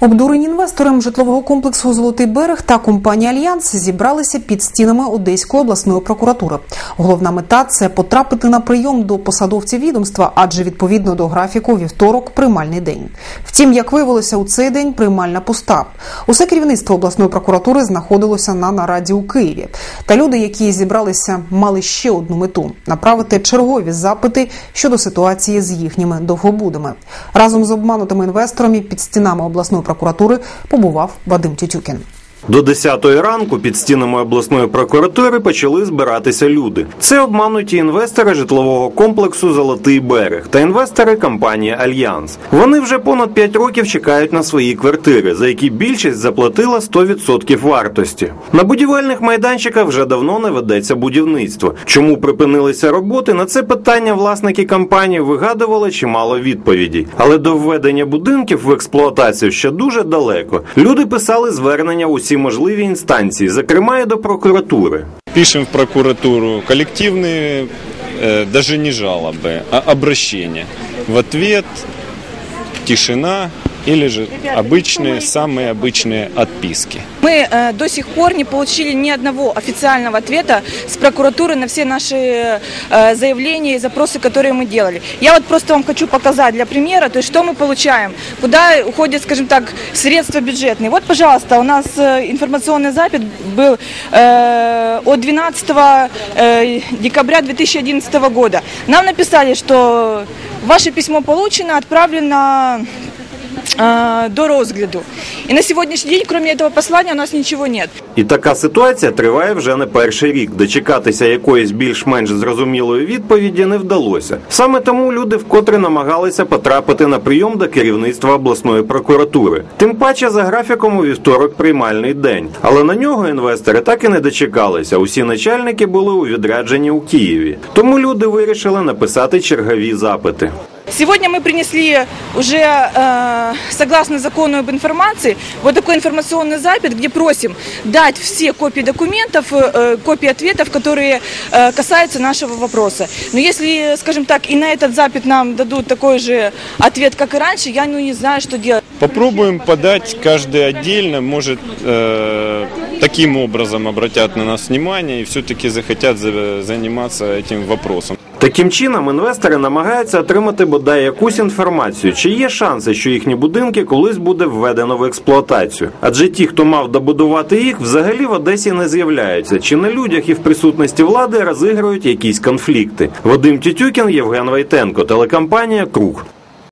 Обдурені інвесторам житлового комплексу Золотий берег та компанія Альянс зібралися під стінами Одеської обласної прокуратури. Головна мета це потрапити на прийом до посадовців відомства, адже відповідно до графіку вівторок приймальний день. Втім, як виявилося, у цей день приймальна пуста. Усе керівництво обласної прокуратури знаходилося на нараді у Києві. Та люди, які зібралися, мали ще одну мету направити чергові запити щодо ситуації з їхніми довгобудами. Разом з обманутими інвесторами під стінами обласної прокуратури побував Вадим Тютюкін. До 10-ї ранку під стінами обласної прокуратури почали збиратися люди. Це обмануті інвестори житлового комплексу Золотий берег та інвестори компанії Альянс. Вони вже понад 5 років чекають на свої квартири, за які більшість заплатила 100% вартості. На будівельних майданчиках вже давно не ведеться будівництво. Чому припинилися роботи? На це питання власники компанії вигадували чимало відповідей. Але до введення будинків в експлуатацію ще дуже далеко. Люди писали звернення усі можливі інстанції, зокрема і до прокуратури. Пишем в прокуратуру коллективные, э, даже не жалобы, а обращения. В ответ тишина Или же обычные, самые обычные отписки. Мы э, до сих пор не получили ни одного официального ответа с прокуратуры на все наши э, заявления и запросы, которые мы делали. Я вот просто вам хочу показать для примера, то есть что мы получаем, куда уходят, скажем так, средства бюджетные. Вот, пожалуйста, у нас э, информационный запит был э, от 12 э, декабря 2011 года. Нам написали, что ваше письмо получено, отправлено до розгляду. И на сегодняшний день, кроме этого послания, у нас ничего нет. І така ситуація триває вже не перший рік. Дочекатися якоїсь більш-менш зрозумілої відповіді не вдалося. Саме тому люди вкотре намагалися потрапити на прийом до керівництва обласної прокуратури. Тим паче за графіком у вівторок приймальний день. Але на нього інвестори так і не дочекалися. Усі начальники були у відрядженні у Києві. Тому люди вирішили написати чергові запити. Сегодня мы принесли уже, э, согласно закону об информации, вот такой информационный запит, где просим дать все копии документов, э, копии ответов, которые э, касаются нашего вопроса. Но если, скажем так, и на этот запит нам дадут такой же ответ, как и раньше, я ну, не знаю, что делать. Попробуем подать каждый отдельно, может э, таким образом обратят на нас внимание и все-таки захотят за- заниматься этим вопросом. Таким чином, інвестори намагаються отримати бодай якусь інформацію, чи є шанси, що їхні будинки колись буде введено в експлуатацію. Адже ті, хто мав добудувати їх, взагалі в Одесі не з'являються. Чи на людях і в присутності влади розіграють якісь конфлікти. Вадим Тютюкін, Євген Вайтенко, телекомпанія Круг.